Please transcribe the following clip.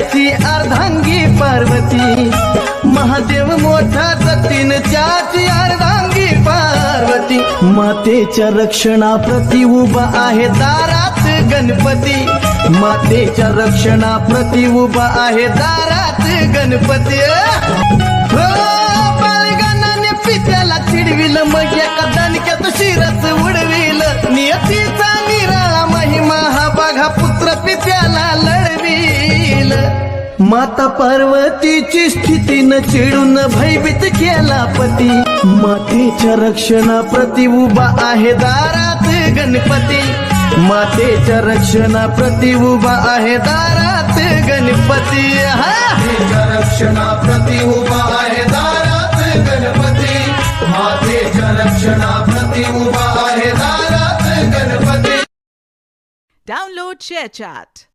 त्याची अर्धांगी पार्वती. महादेव मोठा सतीन त्याची अर्धांगी पार्वती. मातेच्या रक्षणाप्रती उभा आहे दारात गणपती. मातेच्या रक्षणाप्रती उभा आहे दारात गणपती. माता पार्वतीची स्थितीनं चिडून भयभीत केला पती. मातेच्या रक्षणाप्रती उभा आहे दारात गणपती. मातेच्या रक्षणाप्रती उभा आहे दारात गणपती. हा. मातेच्या रक्षणाप्रती उभा आहे दारात गणपती. मातेच्या रक्षणाप्रती उभा आहे दारात गणपती. Download ShareChat.